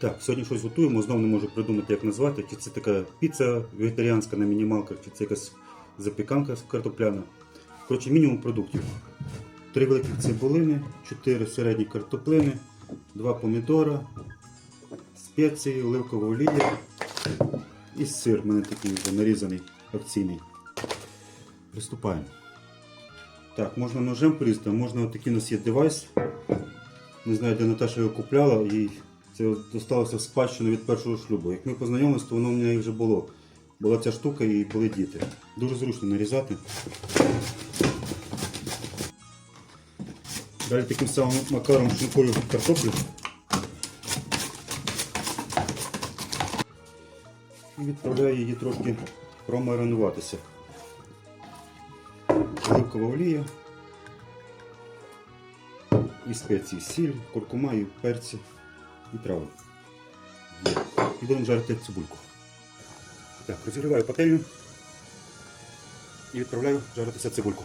Так, сьогодні щось готуємо, знову не можу придумати, як назвати. Чи це така піца вегетаріанська на мінімалках, чи це якась запіканка картопляна. Коротше, мінімум продуктів. Три великі цибулини, чотири середні картоплини, два помідора, спеції, оливкова олія і сир. У мене такий вже нарізаний акційний. Приступаємо. Так, можна ножем порізати, а можна отакий у нас є девайс. Не знаю, де Наташа його купляла, і це досталося в спадщину від першого шлюбу. Як ми познайомилися, то воно в неї вже було. Була ця штука і були діти. Дуже зручно нарізати. Далі таким самим макаром шинкую картоплю. І відправляю її трошки промаринуватися. Оливкова олія і спеції, сіль, куркума і перці і трави. Є. І будемо жарити цибульку. Так, розігріваю пательню і відправляю жаритися цибульку.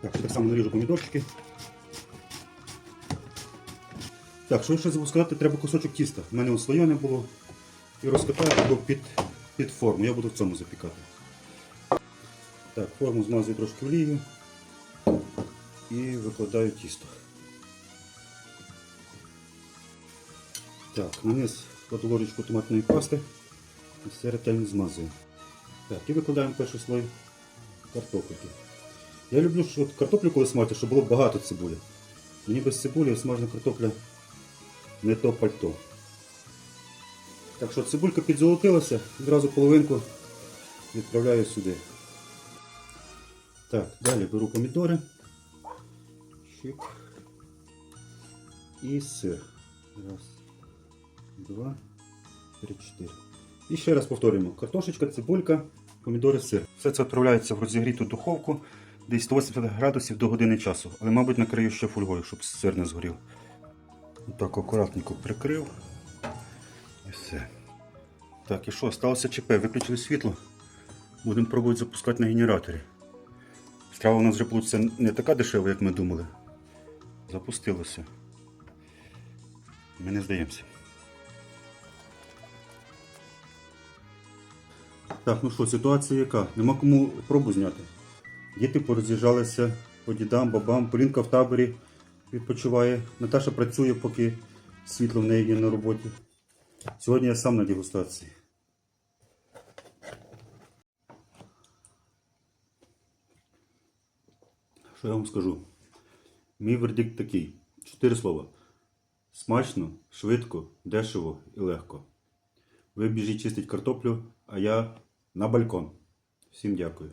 Так, так само наріжу помідорчики. Так, що ще забув сказати, треба кусочок тіста. У мене ось слоєне було. І розкатаю його під, під форму. Я буду в цьому запікати. Так, форму змазую трошки олією і викладаю тісто. Так, наниз кладу ложечку томатної пасти і все ретельно змазую. Так, і викладаємо перший слой картопельки. Я люблю, що картоплю коли смажити, щоб було багато цибулі. Мені без цибулі смажена картопля не то пальто. Так що цибулька підзолотилася, відразу половинку відправляю сюди. Так, далі беру помідори. Щик. І сир. Раз, два, три, чотири. І ще раз повторюємо. Картошечка, цибулька, помідори, сир. Все це відправляється в розігріту духовку десь 180 градусів до години часу. Але, мабуть, накрию ще фольгою, щоб сир не згорів. Так, акуратненько прикрив. І все. Так, і що, сталося ЧП, виключили світло. Будемо пробувати запускати на генераторі. Страва у нас вже вийде не така дешева, як ми думали. Запустилося. Ми не здаємося. Так, ну що, ситуація яка? Нема кому пробу зняти. Діти пороз'їжджалися по дідам, бабам, Полінка в таборі відпочиває. Наташа працює, поки світло в неї є на роботі. Сьогодні я сам на дегустації. Що я вам скажу? Мій вердикт такий. Чотири слова. Смачно, швидко, дешево і легко. Ви біжіть чистить картоплю, а я на балькон. Всім дякую.